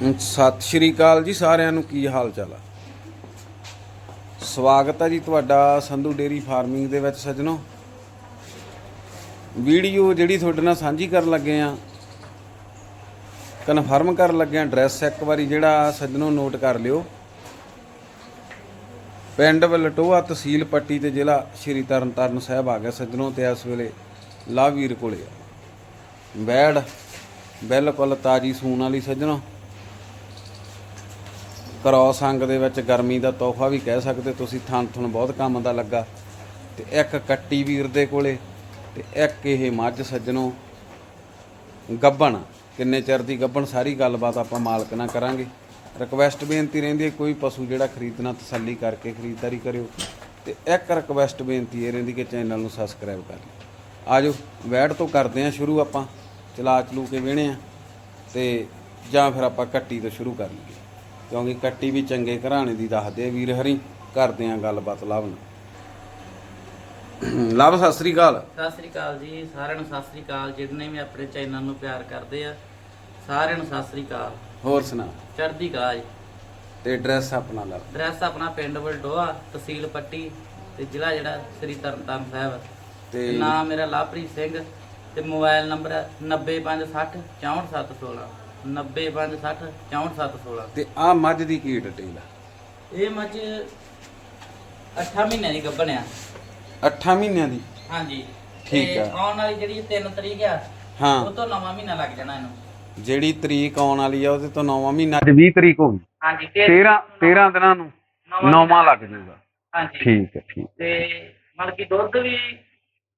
ਸਤਿ ਸ਼੍ਰੀ ਅਕਾਲ ਜੀ ਸਾਰਿਆਂ ਨੂੰ, ਕੀ ਹਾਲ ਚਾਲ ਆ? ਸਵਾਗਤ ਹੈ ਜੀ ਤੁਹਾਡਾ ਸੰਧੂ ਡੇਰੀ ਫਾਰਮਿੰਗ ਦੇ ਵਿੱਚ ਸੱਜਣੋ। ਵੀਡੀਓ ਜਿਹੜੀ ਤੁਹਾਡੇ ਨਾਲ ਸਾਂਝੀ ਕਰਨ ਲੱਗੇ ਆ, ਕਨਫਰਮ ਕਰਨ ਲੱਗੇ ਆ ਐਡਰੈਸ ਇੱਕ ਵਾਰੀ ਜਿਹੜਾ ਸੱਜਣੋ ਨੋਟ ਕਰ ਲਿਓ। ਪਿੰਡ ਵਲਟੋਆ ਤਹਿਸੀਲ ਪੱਟੀ ਤੇ ਜ਼ਿਲ੍ਹਾ ਸ਼੍ਰੀ ਤਰਨਤਾਰਨ ਸਾਹਿਬ ਆ ਗਿਆ ਸੱਜਣੋ ਤੇ ਇਸ ਵੇਲੇ ਲਾਵੀਰ ਕੋਲੇ ਆ। ਬੈੜ ਬਿਲਕੁਲ ਤਾਜੀ ਸੂਣ ਵਾਲੀ ਸੱਜਣੋ। ਕ੍ਰੋਸ ਅੰਗ ਦੇ ਵਿੱਚ ਗਰਮੀ ਦਾ ਤੋਹਫਾ ਵੀ ਕਹਿ ਸਕਦੇ, ਤੁਸੀਂ ਥਣ ਥਣ ਬਹੁਤ ਕੰਮ ਦਾ ਲੱਗਾ। ਤੇ ਇੱਕ ਕੱਟੀ ਵੀਰ ਦੇ ਕੋਲੇ ਤੇ ਇੱਕ ਇਹ ਮੱਝ ਸੱਜਣੋ। ਗੱਬਣ, ਕਿੰਨੇ ਚਿਰ ਦੀ ਗੱਬਣ, ਸਾਰੀ ਗੱਲਬਾਤ ਆਪਾਂ ਮਾਲਕ ਨਾਲ ਕਰਾਂਗੇ। ਰਿਕਵੈਸਟ ਬੇਨਤੀ ਰਹਿੰਦੀ ਹੈ, ਕੋਈ ਪਸ਼ੂ ਜਿਹੜਾ ਖਰੀਦਣਾ, ਤਸੱਲੀ ਕਰਕੇ ਖਰੀਦਦਾਰੀ ਕਰਿਓ। ਤੇ ਇੱਕ ਰਿਕਵੈਸਟ ਬੇਨਤੀ ਇਹ ਰਹਿੰਦੀ ਕਿ ਚੈਨਲ ਨੂੰ ਸਬਸਕ੍ਰਾਈਬ ਕਰ ਲਿਓ। ਆਜੋ ਵੈਟ ਤੋਂ ਕਰਦੇ ਹਾਂ ਸ਼ੁਰੂ ਆਪਾਂ ਚਲਾ ਚਲੂ ਕੇ ਵੇਣੇ ਆ ਤੇ ਜਾਂ ਫਿਰ ਆਪਾਂ ਕੱਟੀ ਤੋਂ ਸ਼ੁਰੂ ਕਰ ਲਈਏ। ਕਿਉਂਕਿ ਕੱਟੀ ਵੀ ਚੰਗੇ ਘਰਾਣੇ ਦੀ ਦੱਸਦੇ ਆ ਵੀਰ ਹਰੀ ਕਰਦੇ ਆ ਗੱਲਬਾਤ ਲਵ ਨਾਲ ਲਵ ਸਤਿ ਸ੍ਰੀ ਅਕਾਲ। ਸਤਿ ਸ੍ਰੀ ਅਕਾਲ ਜੀ ਸਾਰਿਆਂ ਨੂੰ ਸਤਿ ਸ੍ਰੀ ਅਕਾਲ। ਜਿਹਨੇ ਵੀ ਆਪਣੇ ਚੈਨਲ ਨੂੰ ਪਿਆਰ ਕਰਦੇ ਆ ਸਾਰਿਆਂ ਨੂੰ ਸਤਿ ਸ੍ਰੀ ਅਕਾਲ। ਹੋਰ ਸੁਣਾ। ਚੜ੍ਹਦੀ ਕਾਜ ਤੇ ਐਡਰੈਸ ਆਪਣਾ ਲਵ ਐਡਰੈਸ ਆਪਣਾ ਪਿੰਡ ਵਲਡੋਆ ਤਹਿਸੀਲ ਪੱਟੀ ਤੇ ਜ਼ਿਲ੍ਹਾ ਜਿਹੜਾ ਸ੍ਰੀ ਤਰਨਤਾਰਨ ਸਾਹਿਬ। ਤੇ ਨਾਮ ਮੇਰਾ ਲਾਪਰੀ ਸਿੰਘ ਤੇ ਮੋਬਾਈਲ ਨੰਬਰ 9560644716 90560 64716 ਤੇ ਆ ਮੱਝ ਦੀ ਕੀ ਡਿਟੇਲ ਆ? ਇਹ ਮੱਝ 8 ਮਹੀਨਿਆਂ ਦੀ ਗੱਭਣ 8 ਮਹੀਨਿਆਂ ਦੀ? ਹਾਂਜੀ। ਠੀਕ ਆ। ਆਉਣ ਵਾਲੀ ਜਿਹੜੀ 3 ਤਰੀਕ ਆ ਹਾਂ। ਉਹ ਤੋਂ ਨਵਾਂ ਮਹੀਨਾ ਲੱਗ ਜਾਣਾ ਇਹਨੂੰ। ਜਿਹੜੀ ਤਰੀਕ ਆਉਣ ਵਾਲੀ ਆ ਉਹਦੇ ਤੋਂ 9ਵਾਂ ਮਹੀਨਾ ਅੱਜ 20 ਤਰੀਕ ਹੋ ਗਈ। ਹਾਂਜੀ 13 13 ਦਿਨਾਂ ਨੂੰ ਨੌਵਾਂ ਲੱਗ ਜਾਊਗਾ। ਹਾਂਜੀ। ਠੀਕ ਹੈ ਠੀਕ ਤੇ ਮਤਲਬ ਦੁੱਧ ਵੀ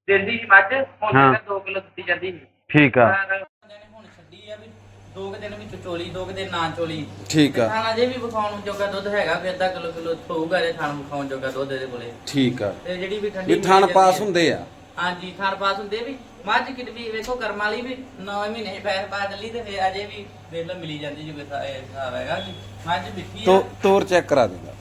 ਦਿੰਦੀ ਸੀ ਮੱਝ ਹੁਣ ਹਾਂ। 2 ਕਿਲੋ ਦਿੱਤੀ ਜਾਂਦੀ ਸੀ। ਠੀਕ ਆ। ਦੋ ਕੁ ਦਿਨ ਵਿੱਚ ਚੋਲੀ ਦੋ ਕੁ ਦਿਨ ਨਾ ਚੋਲੀ। ਠੀਕ ਆ। ਖਾਣਾ ਜੇ ਵੀ ਵਿਖਾਉਣ ਜੋਗਾ ਦੁੱਧ ਹੈਗਾ ਵੀ ਅੱਧਾ ਕਿਲੋ ਕਿਲੋ ਹੋਊਗਾ ਇਹ ਖਾਣ ਵਿਖਾਉਣ ਜੋਗਾ ਦੁੱਧ ਇਹਦੇ ਕੋਲੇ। ਠੀਕ ਆ। ਤੇ ਜਿਹੜੀ ਵੀ ਠੰਡੀ ਇਹ ਥਣ ਮਿਲੀ ਪਾਸ ਜਾਂਦੀ ਹੁੰਦੇ ਆ। ਆ। ਹਾਂਜੀ ਥਣ ਪਾਸ ਹੁੰਦੇ ਵੀ। ਮੱਝ ਵੀ ਵੇਖੋ ਕਰਮ ਵਾਲੀ ਵੀ 9 ਮਹੀਨੇ ਪੈਰ ਪਾ ਚੱਲੀ ਤੇ ਫਿਰ ਅਜੇ ਵੀ ਵੇਖ ਲਓ ਮਿਲੀ ਜਾਂਦੀ ਜਿਵੇਂ ਸਾ- ਇਹ ਹਿਸਾਬ ਹੈਗਾ ਕਿ ਮੱਝ ਮਿੱਠੀ ਆ। ਤੋ ਤੋਰ ਚੈੱਕ ਕਰਾ ਦੇਗਾ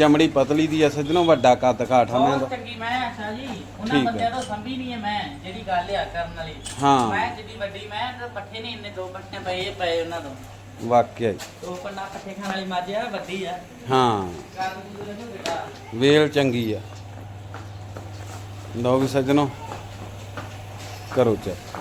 ਚਮੜੀ ਪਤਲੀ ਦੀ ਆ ਸੱਜਣੋ ਵੱਡਾ ਕੱਦ ਕਾਠਾ ਮੈਂ ਬਹੁਤ ਚੰਗੀ ਮੈਂ ਆਸ਼ਾ ਜੀ ਉਹਨਾਂ ਠੀਕ। ਬੰਦਿਆਂ ਤੋਂ ਸੰਭੀ ਨਹੀਂ ਹੈ ਮੈਂ ਜਿਹੜੀ ਗੱਲ ਆ ਕਰਨ ਵਾਲੀ। ਹਾਂ। ਮੈਂ ਜਿੱਡੀ ਵੱਡੀ ਮੈਂ ਤਾਂ ਪੱਠੇ ਨਹੀਂ ਇੰਨੇ ਦੋ ਪੱਠੇ ਪਏ ਪਏ ਉਹਨਾਂ ਤੋਂ। ਵਾਕਿਆ ਹੀ ਦੋ ਪੰਨਾ ਪੱਠੇ ਖਾਣ ਵਾਲੀ ਮੱਝ ਆ ਵੱਡੀ ਆ। ਹਾਂ। ਦੂ ਬੇਟਾ ਵੇਲ ਚੰਗੀ ਆ। ਲਓ ਵੀ ਸੱਜਣੋ ਕਰੋ ਚੈੱਕ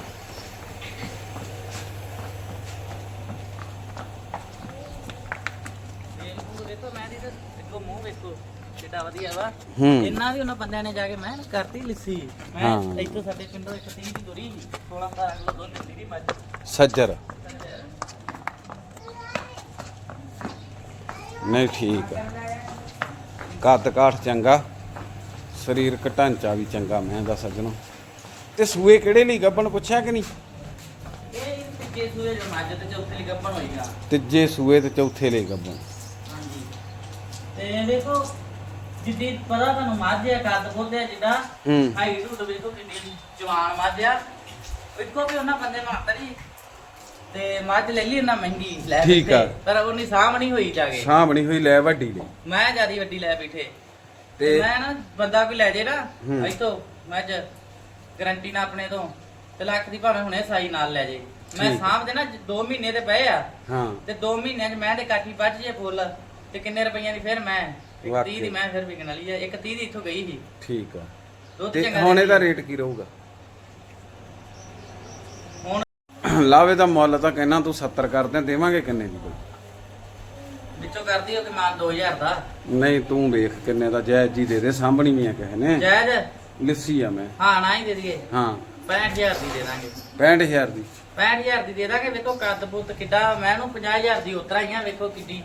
ਵੇਖੋ ਦੇਖੋ ਮੈਂ ਦੀ ਤਾਂ ਦੇਖੋ ਮੂੰਹ ਵੇਖੋ ਕਿੱਡਾ ਵਧੀਆ ਵਾ। ਹੂੰ। ਇੰਨਾ ਵੀ ਉਹਨਾਂ ਬੰਦਿਆਂ ਨੇ ਜਾ ਕੇ ਮੈਂ ਕਰਤੀ ਲਿੱਸੀ। ਮੈਂ ਹਾਂ। ਇੱਥੋਂ ਸਾਡੇ ਪਿੰਡੋਂ ਇੱਕ 30 ਦੀ ਦੁਰੀ 16 17 ਕਿਲੋ ਦੁੱਧ ਦਿੱਤੀ ਦੀ ਮੱਝ। ਸੱਜਰ। ਨਹੀਂ ਠੀਕ ਆ। ਕੱਦ ਕਾਠ ਚੰਗਾ ਸਰੀਰਕ ਢਾਂਚਾ ਵੀ ਚੰਗਾ ਮੈਂ ਦਾ ਸੱਜਣੋ। ਤੇ ਸੂਏ ਕਿਹੜੇ ਲਈ ਗੱਬਣ ਪੁੱਛਿਆ ਕਿ ਨਹੀਂ? ਇਹ ਤੀਜੇ ਸੂਏ ਜੋ ਮੱਝ ਤੇ ਚੌਥੇ ਲਈ ਗੱਭਣ ਹੋਈਗਾ ਤੀਜੇ ਸੂਏ ਤੇ ਚੌਥੇ ਲਈ ਗੱਬਣ ਹਾਂਜੀ ਤੇ ਦੇਖੋ ਜਿੱਦੀ ਪਤਾ ਤੁਹਾਨੂੰ ਮੱਝ ਆ ਕੱਦ ਬੋਲਦੇ ਆ ਜਿੱਦਾਂ ਹੂੰ ਹਾਈਟ ਹੁੱਡ ਵੇਖੋ ਕਿੰਨੀ ਜਵਾਨ ਮੱਝ ਆ ਇੱਕੋ ਵੀ ਉਹਨਾਂ ਬੰਦੇ ਮਾਤਰੀ ਤੇ ਮੱਝ ਲੈ ਲਈ ਉਹਨਾਂ ਮਹਿੰਗੀ ਲੈ ਠੀਕ ਬੈਠੇ। ਆ। ਪਰ ਉਹਨੀ ਨਹੀਂ ਹੋਈ ਜਾਗੇ ਸਾਹਮਣੀ ਹੋਈ ਲੈ ਵੱਡੀ ਲਈ ਮੈਂ ਜਿਆਦੀ ਵੱਡੀ ਲੈ ਬੈਠੇ ਤੇ ਮੈਂ ਨਾ ਬੰਦਾ ਕੋਈ ਲੈ ਜੇ ਨਾ ਹੂੰ। ਇੱਥੋਂ ਮੱਝ ਗਰੰਟੀ ਨਾ ਆਪਣੇ ਤੋਂ ਤੇ ਲੱਖ ਦੀ ਭਾਵੇਂ ਹੁਣੇ ਸਾਈ ਨਾਲ ਲੈ ਜੇ ਮੈਂ ਠੀਕ। ਸਾਂਭਦੇ ਨਾ 2 ਮਹੀਨੇ ਤੇ ਪਏ ਆ ਹਾਂ ਤੇ 2 ਮਹੀਨਿਆਂ 'ਚ ਮੈਂ ਤੇ ਕਾਠੀ ਵੱਜ ਜੇ ਫੁੱਲ ਤੇ ਕਿੰਨੇ ਰੁਪਈਆਂ ਦੀ ਫਿਰ ਮੈਂ? ਇੱਕ ਵਾਕਈ। 30 ਦੀ ਮੈਂ ਫਿਰ ਵਿਕਣ ਵਾਲੀ ਆ। ਇੱਕ 30 ਦੀ ਇੱਥੋਂ ਗਈ ਸੀ। ਠੀਕ ਆ। ਦੁੱਧ ਤੇ ਚੰਗਾ ਹੁਣ ਇਹਦਾ। ਰੇਟ ਕੀ ਰਹੂਗਾ? ਹੁਣ ਲਾਵੇ ਦਾ ਮੁੱਲ ਤਾਂ ਕਹਿਣਾ ਤੂੰ 70 ਕਰਦੇ ਦੇਵਾਂਗੇ ਕਿੰਨੇ ਦੀ ਕੋਈ? ਵਿੱਚੋਂ ਕਰਦੀ ਹੋ ਕਿ ਮਾਨ 2000 ਦਾ। ਨਹੀਂ ਤੂੰ ਵੇਖ ਕਿੰਨੇ ਦਾ ਜਾਇਜ਼ ਜੀ ਦੇ ਦੇ ਸਾਂਭਣੀ ਵੀ ਆ ਕਿਸੇ ਨੇ। ਜਾਇਜ਼? ਲਿੱਸੀ ਆ ਮੈਂ। ਹਾਂ ਨਾ ਹੀ ਦੇ ਦਈਏ। ਹਾਂ। 65000 ਦੀ ਦੇ ਦਾਂਗੇ। 65000 ਦੀ। 65000 ਦੀ ਦੇ ਦਾਂਗੇ। ਵੇਖੋ ਕੱਦ ਪੁੱਤ ਕਿੱਡਾ ਮੈਂ ਇਹਨੂੰ 50000 ਦੀ ਉਤਰਾ ਹੀ ਆ ਵੇਖੋ ਕਿੱਡੀ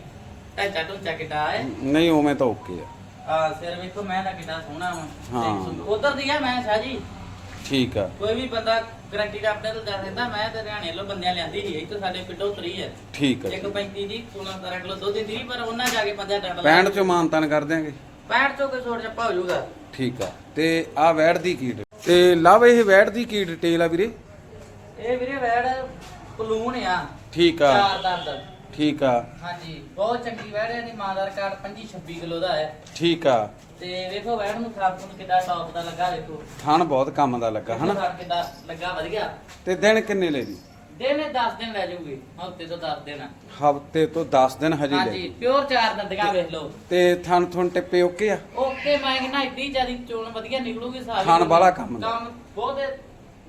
ਢਾਂਚਾ ਢੁੰਚਾ ਕਿੱਡਾ ਹੈ। ਨਹੀਂ ਉਵੇਂ ਤਾਂ ਓਕੇ ਆ। ਆ ਸਿਰ ਵੇਖੋ ਮੈਂ ਦਾ ਕਿੱਡਾ ਸੋਹਣਾ ਹਾਂ। ਉਧਰ ਦੀ ਆ ਮੈਂ ਸ਼ਾਹ ਜੀ। ਠੀਕ ਆ। ਕੋਈ ਵੀ ਬੰਦਾ ਗਰੰਟੀ ਦਾ ਆਪਣੇ ਤੋਂ ਦੱਸ ਦਿੰਦਾ ਮੈਂ ਤੇ ਹਰਿਆਣੇ ਵੱਲੋਂ ਬੰਦਿਆਂ ਲਿਆਂਦੀ ਸੀ ਇੱਥੇ ਸਾਡੇ ਪਿੰਡੋਂ ਉਤਰੀ ਹੈ ਠੀਕ ਆ ਇੱਕ 35 ਦੀ 16 17 ਕਿਲੋ ਦੁੱਧ ਦਿੰਦੀ ਸੀ, ਪਰ ਉਹਨਾਂ ਜਾ ਕੇ ਬੰਦਾ ਡੰਡ 65 ਚੋਂ ਮਾਨਤਾਨ ਕਰ ਦਿਆਂਗੇ। 65 ਚੋਂ ਕੋਈ ਛੋੜ ਛੱਪਾ ਹੋ ਜਾਊਗਾ। ਠੀਕ ਆ। ਤੇ ਆ ਵੈੜ ਦੀ ਕੀ ਡੀ- ਤੇ ਲਵ ਇਹ ਵੈੜ ਦੀ ਕੀ ਡਿਟੇਲ ਆ ਵੀਰੇ? ਇਹ ਵੀਰੇ ਵੈੜ ਕਲੂਨ ਆ। ਠੀਕ ਆ। ਚਾਰ ਦੰਦ। ਠੀਕ ਆ। ਹਾਂਜੀ ਬਹੁਤ ਚੰਗੀ ਵੈੜ ਹੈ ਦੀ ਮਾਦਾਰ ਕਾਰਡ 25 26 ਕਿਲੋ ਦਾ ਹੈ। ਠੀਕ ਆ। ਤੇ ਵੇਖੋ ਵੈੜ ਨੂੰ ਖਾਪ ਨੂੰ ਕਿੱਡਾ ਟੌਪ ਦਾ ਲੱਗਾ ਵੇਖੋ। ਥਣ ਬਹੁਤ ਕੰਮ ਦਾ ਲੱਗਾ ਹਨਾ? ਖਾਪ ਕਿੱਡਾ ਲੱਗਾ ਵਧੀਆ। ਤੇ ਦਿਨ ਕਿੰਨੇ ਲੈ ਦੀ ਦਿਨ 10 ਦਿਨ ਲੈ ਜਾਊਗੀ ਹਫ਼ਤੇ ਤੋਂ 10 ਦਿਨ। ਹਫ਼ਤੇ ਤੋਂ 10 ਦਿਨ ਹਜੇ ਲੈ ਹਾਂਜੀ ਪਿਓਰ ਚਾਰ ਦੰਦੀਆਂ ਵੇਖ ਲਓ। ਤੇ ਥਣ ਥਣ ਟਿੱਪੇ ਓਕੇ ਆ? ਓਕੇ ਮੈਂ ਕਹਿੰਦਾ ਇੱਡੀ ਜਿਆਦੀ ਚੋਣ ਵਧੀਆ ਨਿਕਲੂਗੀ ਸਾਰੀ। ਖਾਣ ਵਾਲਾ ਕੰਮ ਦਾ। ਕੰਮ ਬਹੁਤ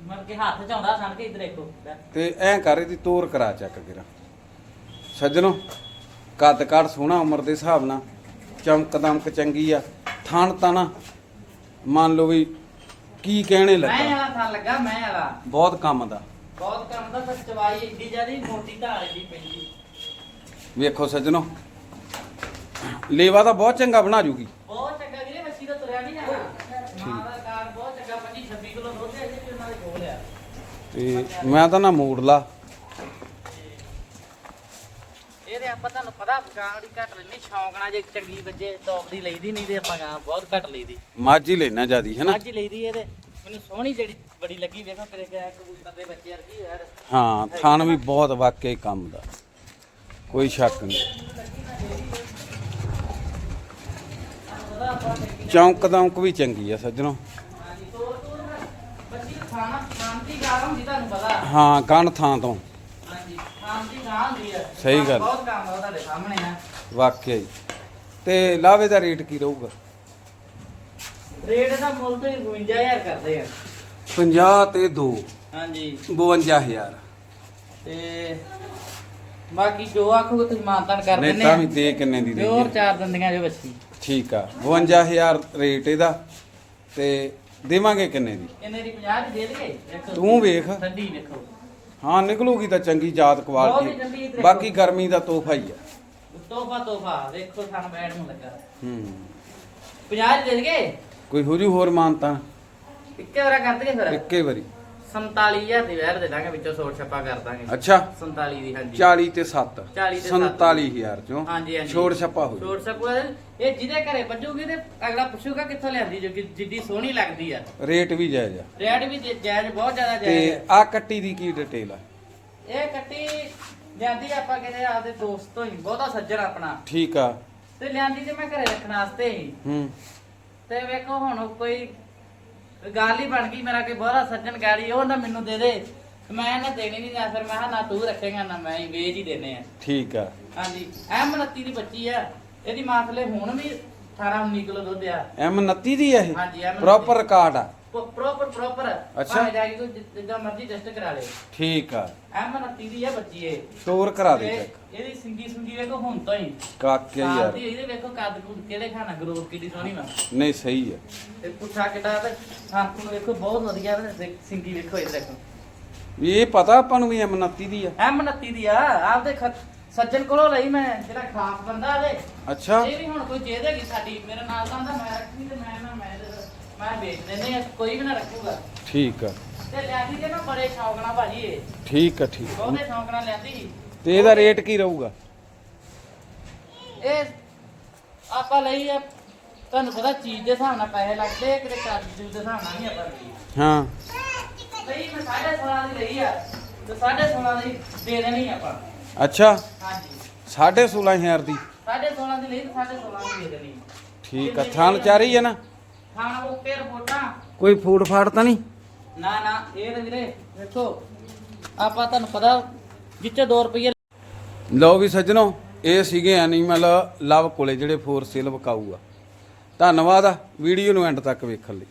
ਮਨ ਕੇ ਹੱਥ ਚ ਆਉਂਦਾ ਸਣ ਕੇ ਇੱਧਰ ਦੇਖੋ। ਲੈ। ਤੇ ਐਂ ਕਰ ਇਹਦੀ ਤੋਰ ਕਰਾ ਚੱਕ ਗਿਰਾ ਸੱਜਣੋ ਕੱਦ ਕਾਠ ਸੋਹਣਾ ਉਮਰ ਦੇ ਹਿਸਾਬ ਨਾਲ ਚਮਕ ਦਮਕ ਚੰਗੀ ਆ ਥਣ ਤਣ ਮੰਨ ਲਓ ਵੀ ਕੀ ਕਹਿਣੇ ਮੈਂ ਲੱਗਾ ਵਾਲਾ ਥਾਂ ਲੱਗਾ ਮੈਂ ਵਾਲਾ ਬਹੁਤ ਕੰਮ ਦਾ। ਬਹੁਤ ਕੰਮ ਦਾ ਪਰ ਚਵਾਈ ਇੱਡੀ ਜਿਆਦੀ ਮੋਟੀ ਧਾਰ ਇੱਡੀ ਪੈਂਦੀ। ਵੇਖੋ ਸੱਜਣੋ ਲੇਵਾ ਤਾਂ ਬਹੁਤ ਚੰਗਾ ਬਣਾ ਜੂਗੀ। ਬਹੁਤ ਚੰਗਾ ਵੀਰੇ ਮੱਛੀ ਦਾ ਤੁਰਿਆ ਨਹੀਂ ਜਾਣਾ ਮਾਂ ਦਾ ਕਾਰ ਬਹੁਤ ਚੰਗਾ 25 26 ਕਿਲੋ ਦੁੱਧ ਹੈ ਜੀ ਉਹਨਾਂ ਦੇ ਕੋਲ ਆ। ਤੇ ਮੈਂ ਤਾਂ ਨਾ ਮੂੜ ਲਾ ਇਹਦੇ ਆਪਾਂ ਤੁਹਾਨੂੰ ਪਤਾ ਗਾਂੜੀ ਘੱਟ ਲੈਣੀ ਸ਼ੌਂਕ ਨਾਲ ਜੇ ਚੰਗੀ ਵੱਜੇ ਟੌਪ ਦੀ ਲਈਦੀ ਨਹੀਂ ਤੇ ਆਪਾਂ ਗਾਂ ਬਹੁਤ ਘੱਟ ਲਈਦੀ। ਮੱਝ ਹੀ ਲੈਣਾ ਜਿਆਦੀ ਹੈਨਾ ਅੱਜ ਹੀ ਲਈਦੀ ਇਹਦੇ ਮੈਨੂੰ ਸੋਹਣੀ ਜਿਹੜੀ ਬੜੀ ਲੱਗੀ ਵੇਖੋ ਤੇਰੇ ਕਿਆ ਕਬੂਤਰ ਦੇ ਬੱਚੇ ਵਰਗੀ ਯਾਰ। ਹਾਂ ਥਣ ਵੀ ਬਹੁਤ ਵਾਕਈ ਕੰਮ ਦਾ। ਕੋਈ ਸ਼ੱਕ ਨਹੀਂ। ਚੌਂਕ ਦਮਕ ਵੀ ਚੰਗੀ ਆ ਸੱਜਣੋ। ਹਾਂ ਕਣ ਥਾਂ ਤੋਂ। ਦੀ ਹੁੰਦੀ ਸਹੀ ਗੱਲ। ਬਹੁਤ ਕੰਮ ਆ ਤੁਹਾਡੇ ਸਾਹਮਣੇ ਆ। ਵਾਕਿਆ ਹੀ ਤੇ ਲਾਵੇ ਦਾ ਰੇਟ ਕੀ ਰਹੂਗਾ? ਰੇਟ ਦਾ ਮੁੱਲ ਤੇ 52000 ਕਰਦੇ ਆ। 50 ਤੇ 2 ਹਾਂਜੀ। 52000 ਤੇ ਬਾਕੀ ਜੋ ਆਖੋਗੇ ਤੁਸੀਂ ਮਾਨਤਾਨ ਕਰ ਨਹੀਂ ਦਿੰਦੇ ਤਾਂ ਆ ਵੀ ਦੇ ਕਿੰਨੇ ਦੀ ਦੇ ਚਾਰ ਦੰਦੀਆਂ ਜੋ ਬੱਚੀ। ਠੀਕ ਆ। 52000 ਰੇਟ ਇਹਦਾ। ਤੇ ਦੇਵਾਂਗੇ ਕਿੰਨੇ ਦੀ? ਇਹਨੇ ਦੀ? 50 ਦੀ ਦੇ ਦੇਖੋ। ਤੂੰ ਵੇਖ। ਠੰਡੀ ਵੇਖੋ। ਹਾਂ ਨਿਕਲੂਗੀ ਤਾਂ ਚੰਗੀ ਜਾਤ ਬਹੁਤ ਹੀ ਕੁਆਲਿਟੀ। ਬਾਕੀ ਗਰਮੀ ਦਾ ਤੋਹਫਾ ਹੀ ਆ। ਤੋਹਫਾ ਤੋਹਫਾ। ਦੇਖੋ ਸਾਨੂੰ ਬੈਠ ਨੂੰ ਲੱਗਾ। ਹੂੰ। 50 ਦੀ ਦੇਗੇ ਕੋਈ ਹੁਜੂ ਹੋਰ ਮਾਨਤਾ? ਇੱਕੇ ਵਾਰਾ ਕਰ ਫਿਰ? ਇੱਕੇ ਵਾਰੀ। 47000 ਦੀ ਵੈਰ ਦੇ ਦਾਂਗੇ ਵਿੱਚੋਂ ਸੋਟ ਛੱਪਾ ਕਰ ਦਾਂਗੇ। ਅੱਛਾ। 47 ਦੀ ਹਾਂਜੀ। 40 ਤੇ 7 40 ਤੇ ਸੱਤ। 47000 ਚੋਂ ਹਾਂਜੀ ਹਾਂਜੀ। ਛੋੜ ਛੱਪਾ ਹੋ ਛੋਟ ਛੱਪਾ ਇਹ ਜਿਹਦੇ ਘਰੇ ਵੱਜੂਗੀ ਤੇ ਅਗਲਾ ਪੁੱਛੂਗਾ ਕਿੱਥੋਂ ਲਿਆਂਦੀ ਜੋ ਕਿ ਜਿੱਡੀ ਸੋਹਣੀ ਲੱਗਦੀ ਆ। ਰੇਟ ਵੀ ਜਾਇਜ਼ ਆ। ਰੇਟ ਵੀ ਜੇ- ਜਾਇਜ਼ ਬਹੁਤ ਜ਼ਿਆਦਾ ਜਾਇਜ਼ ਤੇ ਹੈ ਆ। ਕੱਟੀ ਦੀ ਕੀ ਡਿਟੇਲ ਆ? ਇਹ ਕੱਟੀ ਜਾਂਦੀ ਆਪਾਂ ਕਹਿੰਦੇ ਆਪਦੇ ਦੋਸਤ ਤੋਂ ਹੀ ਬਹੁਤਾ ਸੱਜਣ ਆਪਣਾ। ਠੀਕ ਆ। ਤੇ ਲਿਆਂਦੀ ਤੇ ਮੈਂ ਘਰੇ ਰੱਖਣ ਵਾਸਤੇ ਹੀ। ਹੂੰ। ਤੇ ਵੇਖੋ ਹੁਣ ਕੋਈ ਗੱਲ ਹੀ ਬਣ ਗਈ ਮੇਰਾ ਕੋਈ ਬਹੁਤਾ ਸੱਜਣ ਗਾੜੀ ਉਹ ਨਾ ਮੈਨੂੰ ਦੇ ਦੇ। ਮੈਂ ਨਾ ਦੇਣੀ ਨਹੀਂ ਨਾ ਫਿਰ ਮੈਂ ਕਿਹਾ ਨਾ ਤੂੰ ਰੱਖੇਗਾ ਨਾ ਮੈਂ ਹੀ ਵੇਚ ਹੀ ਦੇਣੇ ਆ। ਠੀਕ ਆ। ਹਾਂਜੀ ਐਮ 29 ਦੀ ਬੱਚੀ ਆ ਇਹਦੀ ਮਾਂ ਥਲੇ ਹੁਣ ਵੀ 18 19 ਕਿਲੋ ਦੁੱਧ ਆ। ਐਮ 29 ਦੀ ਆ ਇਹ? ਹਾਂਜੀ ਐਮ ਪ੍ਰੋਪਰ ਰਿਕਾਰਡ ਆ। ਪ੍ਰੋਪਰ ਪ੍ਰੋਪਰ ਅੱਛਾ। ਭਾਵੇਂ ਜਾ ਕੇ ਤੂੰ ਜਿ- ਜਿੱਦਾਂ ਮਰਜ਼ੀ ਟੈਸਟ ਕਰਾ ਲੈ। ਠੀਕ ਆ। ਐਮ 29 ਦੀ ਆ ਬੱਚੀ ਇਹ। ਟੋਰ ਕਰਾ ਦੇ ਤੇ ਇਹਦੀ ਸਿੰਗੀ ਸੁੰਗੀ ਵੇਖੋ ਹੁਣ ਤੋਂ ਹੀ। ਸਾਲ ਯਾਰ। ਦੀ ਇਹਦੇ ਵੇਖੋ ਕੱਦ ਕੁੱਦ ਕਿਹੜੇ ਖਾਣਾ ਗਰੋਥ ਕਿੱਡੀ ਸੋਹਣੀ ਵਾ। ਨਹੀਂ ਸਹੀ ਆ। ਤੇ ਪੁੱਠਾ ਕਿੱਡਾ ਤੇ ਸੰਤ ਨੂੰ ਵੇਖੋ ਬਹੁਤ ਵਧੀਆ ਤੇ ਸਿੰਗੀ ਵੇਖੋ ਇਹ ਦੇਖੋ ਵੀ ਇਹ ਪਤਾ ਆਪਾਂ ਨੂੰ ਵੀ ਐਮ 29 ਦੀ ਆ। ਐਮ 29 ਦੀ ਆ। ਆਪਦੇ ਖ- ਸੱਜਣ ਕੋਲੋਂ ਲਈ ਮੈਂ ਜਿਹੜਾ ਖਾਸ ਬੰਦਾ ਇਹਦੇ ਅੱਛਾ। ਇਹ ਵੀ ਹੁਣ ਕੋਈ ਚੀਜ਼ ਹੈਗੀ ਸਾਡੀ। ਮੇਰੇ ਨਾਲ ਤਾਂ ਆਂਦਾ ਮੈਂ ਰੱਖੀ ਤੇ ਮੈਂ ਨਾ ਮੈਂ ਮੈਂ ਵੇਚ ਦਿੰਦੇ ਆ ਕੋਈ ਵੀ ਨਾ ਰੱਖੂਗਾ। ਠੀਕ ਆ। ਤੇ ਲਿਆਂਦੀ ਤੇ ਨਾ ਬੜੇ ਸ਼ੌਕ ਨਾਲ ਭਾਜੀ ਇਹ। ਠੀਕ ਆ ਠੀਕ ਆ। ਬਹੁਤੇ ਸ਼ੌਕ ਨਾਲ ਲਿਆਂਦੀ। ਤੇ ਇਹਦਾ ਰੇਟ ਕੀ ਰਹੂਗਾ? ਇਹ ਆਪਾਂ ਲਈ ਆ ਤੁਹਾਨੂੰ ਪਤਾ ਚੀਜ਼ ਦੇ ਹਿਸਾਬ ਨਾਲ ਪੈਸੇ ਲੱਗਦੇ ਆ ਕਿਤੇ ਕਾਜੂ ਦੇ ਹਿਸਾਬ ਨਾਲ ਨਹੀਂ ਆਪਾਂ ਲਈ। ਹਾਂ। ਲਈ ਮੈਂ 16.5 ਦੀ ਲਈ ਆ ਤੇ 16.5 ਦੀ ਦੇ ਦੇਣੀ ਆਪਾਂ। ਅੱਛਾ। ਹਾਂਜੀ। 16500 ਦੀ। 16.5 ਦੀ ਲਈ ਤੇ 16.5 ਦੀ ਦੇ ਦੇਣੀ। ਠੀਕ ਆ ਥਣ ਚਾਰੀ ਆ ਨਾ। ਖਾਣਾ ਓਕੇ ਰਿਪੋਰਟਾਂ? ਕੋਈ ਫੂਡ ਫਾੜ ਤਾਂ ਨਹੀਂ? ਨਾ ਨਾ ਇਹ ਤੇ ਵੀਰੇ ਦੇਖੋ ਆਪਾਂ ਤੁਹਾਨੂੰ ਪਤਾ ਜਿੱਚੇ 2 ਰੁਪਏ ਲਓ ਵੀ ਸੱਜਣੋ ਇਹ ਸੀਗੇ ਐਨੀਮਲ ਲਵ ਕੋਲੇ ਜਿਹੜੇ ਫੋਰ ਸੇਲ ਵਿਕਾਊ ਆ ਧੰਨਵਾਦ ਆ ਵੀਡੀਓ ਨੂੰ ਐਂਡ ਤੱਕ ਵੇਖਣ ਲਈ।